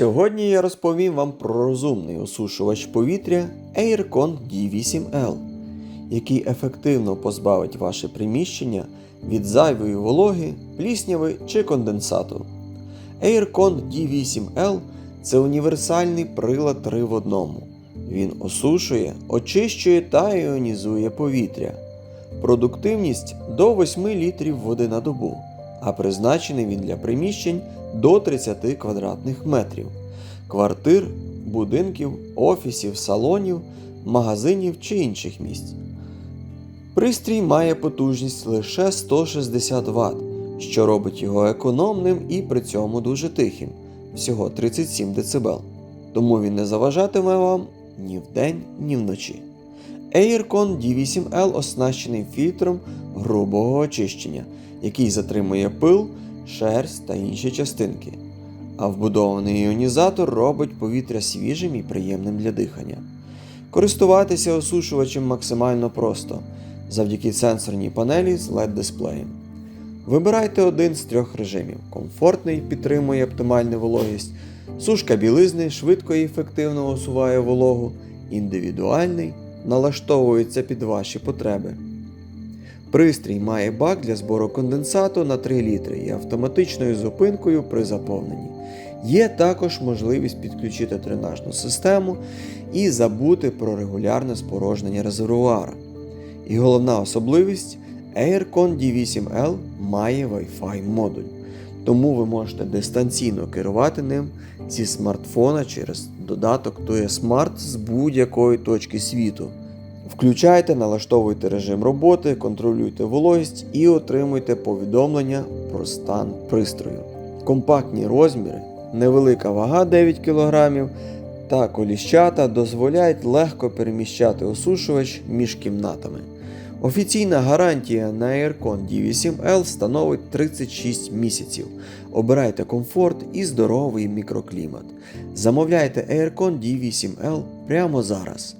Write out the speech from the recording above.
Сьогодні я розповім вам про розумний осушувач повітря Aircon D8L, який ефективно позбавить ваше приміщення від зайвої вологи, плісняви чи конденсату. Aircon D8L це універсальний прилад 3 в одному. Він осушує, очищує та іонізує повітря. Продуктивність до 8 літрів води на добу, а призначений він для приміщень до 30 квадратних метрів, квартир, будинків, офісів, салонів, магазинів чи інших місць. Пристрій має потужність лише 160 Вт, що робить його економним і при цьому дуже тихим всього 37 дБ. Тому він не заважатиме вам ні вдень, ні вночі. Aircon D8L оснащений фільтром грубого очищення, який затримує пил, шерсть та інші частинки. А вбудований іонізатор робить повітря свіжим і приємним для дихання. Користуватися осушувачем максимально просто завдяки сенсорній панелі з LED-дисплеєм. Вибирайте один з трьох режимів: комфортний підтримує оптимальну вологість, сушка білизни швидко і ефективно усуває вологу, індивідуальний налаштовується під ваші потреби. Пристрій має бак для збору конденсату на 3 літри і автоматичною зупинкою при заповненні. Є також можливість підключити дренажну систему і забути про регулярне спорожнення резервуара. І головна особливість Aircon D8L має Wi-Fi модуль, тому ви можете дистанційно керувати ним зі смартфона через додаток TUE Smart з будь-якої точки світу. Включайте, налаштовуйте режим роботи, контролюйте вологість і отримуйте повідомлення про стан пристрою. Компактні розміри, невелика вага 9 кг та коліщата дозволяють легко переміщати осушувач між кімнатами. Офіційна гарантія на Aircon D8L становить 36 місяців. Обирайте комфорт і здоровий мікроклімат. Замовляйте Aircon D8L прямо зараз.